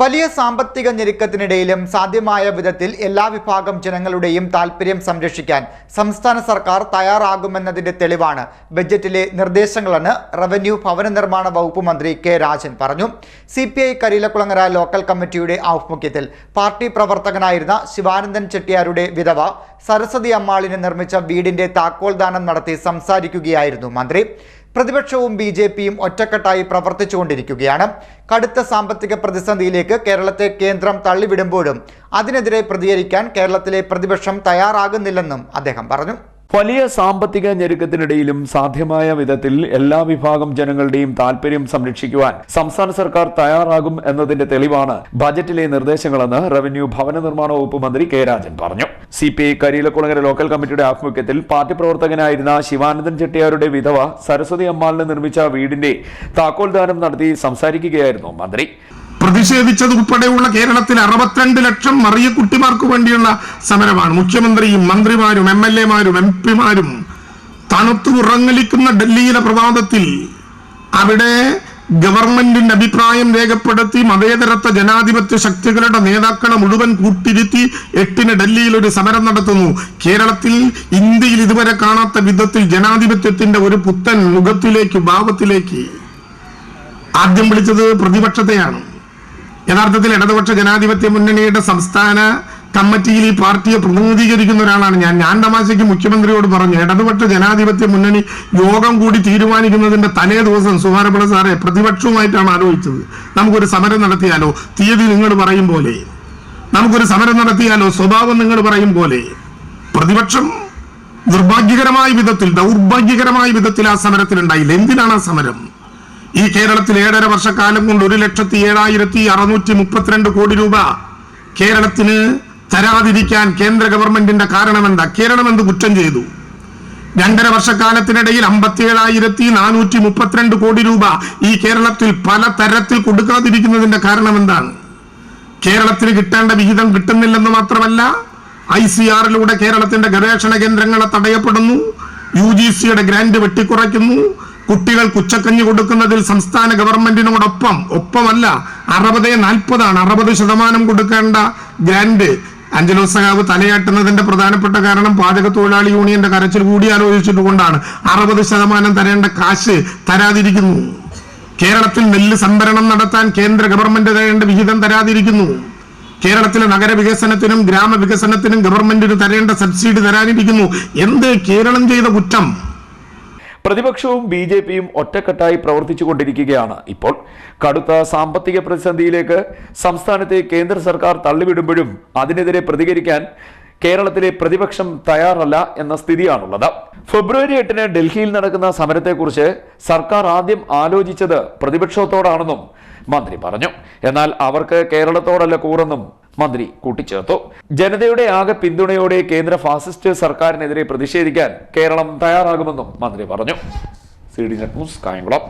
വലിയ സാമ്പത്തിക ഞെരുക്കത്തിനിടയിലും സാധ്യമായ വിധത്തിൽ എല്ലാ വിഭാഗം ജനങ്ങളുടെയും താൽപ്പര്യം സംരക്ഷിക്കാൻ സംസ്ഥാന സർക്കാർ തയ്യാറാകുമെന്നതിന്റെ തെളിവാണ് ബജറ്റിലെ നിർദ്ദേശങ്ങളെന്ന് റവന്യൂ ഭവന നിർമ്മാണ വകുപ്പ് മന്ത്രി കെ രാജൻ പറഞ്ഞു. സി പി ഐ ലോക്കൽ കമ്മിറ്റിയുടെ ആഭിമുഖ്യത്തിൽ പാർട്ടി പ്രവർത്തകനായിരുന്ന ശിവാനന്ദൻ ചെട്ടിയാരുടെ വിധവ സരസ്വതി അമ്മാളിന് നിർമ്മിച്ച വീടിന്റെ താക്കോൽദാനം നടത്തി സംസാരിക്കുകയായിരുന്നു മന്ത്രി. പ്രതിപക്ഷവും ബി ജെ പിയും ഒറ്റക്കെട്ടായി പ്രവർത്തിച്ചുകൊണ്ടിരിക്കുകയാണ്. കടുത്ത സാമ്പത്തിക പ്രതിസന്ധിയിലേക്ക് കേരളത്തെ കേന്ദ്രം തള്ളിവിടുമ്പോഴും അതിനെതിരെ പ്രതികരിക്കാൻ കേരളത്തിലെ പ്രതിപക്ഷം തയ്യാറാകുന്നില്ലെന്നും അദ്ദേഹം പറഞ്ഞു. വലിയ സാമ്പത്തിക ഞെരുക്കത്തിനിടയിലും സാധ്യമായ വിധത്തിൽ എല്ലാ വിഭാഗം ജനങ്ങളുടെയും താൽപര്യം സംരക്ഷിക്കുവാൻ സംസ്ഥാന സർക്കാർ തയ്യാറാകും എന്നതിന്റെ തെളിവാണ് ബജറ്റിലെ നിർദ്ദേശങ്ങളെന്ന് റവന്യൂ ഭവന നിർമ്മാണ വകുപ്പ് മന്ത്രി കെ രാജൻ പറഞ്ഞു. സി പി ഐ ലോക്കൽ കമ്മിറ്റിയുടെ ആഭിമുഖ്യത്തിൽ പാർട്ടി പ്രവർത്തകനായിരുന്ന ശിവാനന്ദൻ ചെട്ടിയാരുടെ വിധവ സരസ്വതി അമ്മാളിന് നിർമ്മിച്ച വീടിന്റെ താക്കോൽദാനം നടത്തി സംസാരിക്കുകയായിരുന്നു മന്ത്രി. പ്രതിഷേധിച്ചത് ഉൾപ്പെടെയുള്ള കേരളത്തിൽ അറുപത്തിരണ്ട് ലക്ഷം മറിയക്കുട്ടിമാർക്ക് വേണ്ടിയുള്ള സമരമാണ്. മുഖ്യമന്ത്രിയും മന്ത്രിമാരും എം എൽ എമാരും എം പിമാരും തണുത്തു ഉറങ്ങലിക്കുന്ന ഡൽഹിയിലെ പ്രഭാതത്തിൽ അവിടെ ഗവൺമെന്റിന്റെ അഭിപ്രായം രേഖപ്പെടുത്തി മതേതരത്വ ജനാധിപത്യ ശക്തികളുടെ നേതാക്കളെ മുഴുവൻ കൂട്ടിരുത്തി എട്ടിന് ഡൽഹിയിൽ ഒരു സമരം നടത്തുന്നു. കേരളത്തിൽ ഇന്ത്യയിൽ ഇതുവരെ കാണാത്ത വിധത്തിൽ ജനാധിപത്യത്തിന്റെ ഒരു പുത്തൻ മുഖത്തിലേക്ക് ഭാവത്തിലേക്ക് ആദ്യം വിളിച്ചത് പ്രതിപക്ഷത്തെയാണ്. യഥാർത്ഥത്തിൽ ഇടതുപക്ഷ ജനാധിപത്യ മുന്നണിയുടെ സംസ്ഥാന കമ്മിറ്റിയിൽ ഈ പാർട്ടിയെ പ്രതിനിധീകരിക്കുന്ന ഒരാളാണ് ഞാൻ. ഞാൻ തമാശയ്ക്ക് മുഖ്യമന്ത്രിയോട് പറഞ്ഞു ഇടതുപക്ഷ ജനാധിപത്യ മുന്നണി യോഗം കൂടി തീരുമാനിക്കുന്നതിന്റെ തലേ ദിവസം സുമാരപിള്ള സാറെ പ്രതിപക്ഷവുമായിട്ടാണ് ആലോചിച്ചത്. നമുക്കൊരു സമരം നടത്തിയാലോ? തീയതി നിങ്ങൾ പറയും പോലെ. നമുക്കൊരു സമരം നടത്തിയാലോ? സ്വഭാവം നിങ്ങൾ പറയും പോലെ. പ്രതിപക്ഷം നിർഭാഗ്യകരമായ വിധത്തിൽ ദൗർഭാഗ്യകരമായ വിധത്തിൽ ആ സമരത്തിലുണ്ടായില്ല. എന്തിനാണ് ആ സമരം? ഈ കേരളത്തിൽ ഏഴര വർഷക്കാലം കൊണ്ട് ഒരു ലക്ഷത്തി ഏഴായിരത്തി അറുന്നൂറ്റി മുപ്പത്തിരണ്ട് കോടി രൂപ കേരളത്തിന് തരാതിരിക്കാൻ കേന്ദ്ര ഗവൺമെന്റിന്റെ കാരണമെന്താ? കേരളം എന്ത് കുറ്റം ചെയ്തു? രണ്ടര വർഷക്കാലത്തിനിടയിൽ അമ്പത്തിയേഴായിരത്തി നാനൂറ്റി മുപ്പത്തിരണ്ട് കോടി രൂപ ഈ കേരളത്തിൽ പല തരത്തിൽ കൊടുക്കാതിരിക്കുന്നതിന്റെ കാരണം എന്താണ് കേരളത്തിന് കിട്ടേണ്ട വിഹിതം കിട്ടുന്നില്ലെന്ന് മാത്രമല്ല ഐ സി ആറിലൂടെ കേരളത്തിന്റെ ഗവേഷണ കേന്ദ്രങ്ങളെ തടയപ്പെടുന്നു യു ജി സിയുടെ ഗ്രാന്റ് വെട്ടിക്കുറയ്ക്കുന്നു കുട്ടികൾ കുച്ചക്കഞ്ഞി കൊടുക്കുന്നതിൽ സംസ്ഥാന ഗവൺമെന്റിനോടൊപ്പം ഒപ്പമല്ല അറുപത് നാൽപ്പതാണ് അറുപത് ശതമാനം കൊടുക്കേണ്ട ഗ്രാൻഡ്. അഞ്ചലോ സഖാവ് തലയാട്ടുന്നതിന്റെ പ്രധാനപ്പെട്ട കാരണം പാചക തൊഴിലാളി യൂണിയന്റെ കരച്ചിൽ കൂടി ആലോചിച്ചിട്ടുകൊണ്ടാണ് അറുപത് ശതമാനം തരേണ്ട കാശ് തരാതിരിക്കുന്നു. കേരളത്തിൽ നെല്ല് സംഭരണം നടത്താൻ കേന്ദ്ര ഗവൺമെന്റ് തരേണ്ട വിഹിതം തരാതിരിക്കുന്നു. കേരളത്തിലെ നഗരവികസനത്തിനും ഗ്രാമവികസനത്തിനും ഗവൺമെന്റിന് തരേണ്ട സബ്സിഡി തരാനിരിക്കുന്നു. എന്ത് കേരളം ചെയ്ത കുറ്റം? പ്രതിപക്ഷവും ബി ജെ പിയും ഒറ്റക്കെട്ടായി പ്രവർത്തിച്ചുകൊണ്ടിരിക്കുകയാണ്. ഇപ്പോൾ കടുത്ത സാമ്പത്തിക പ്രതിസന്ധിയിലേക്ക് സംസ്ഥാനത്തെ കേന്ദ്ര സർക്കാർ തള്ളിവിടുമ്പോഴും അതിനെതിരെ പ്രതികരിക്കാൻ കേരളത്തിലെ പ്രതിപക്ഷം തയ്യാറല്ല എന്ന സ്ഥിതിയാണുള്ളത്. ഫെബ്രുവരി എട്ടിന് ഡൽഹിയിൽ നടക്കുന്ന സമരത്തെക്കുറിച്ച് സർക്കാർ ആദ്യം ആലോചിച്ചത് പ്രതിപക്ഷത്തോടാണെന്നും മന്ത്രി പറഞ്ഞു. എന്നാൽ അവർക്ക് കേരളത്തോടല്ല കൂറെന്നും മന്ത്രി കൂട്ടിച്ചേർത്തു. ജനതയുടെ ആകെ പിന്തുണയോടെ കേന്ദ്ര ഫാസിസ്റ്റ് സർക്കാരിനെതിരെ പ്രതിഷേധിക്കാൻ കേരളം തയ്യാറാകുമെന്നും മന്ത്രി പറഞ്ഞു. C D news Kayamkulam.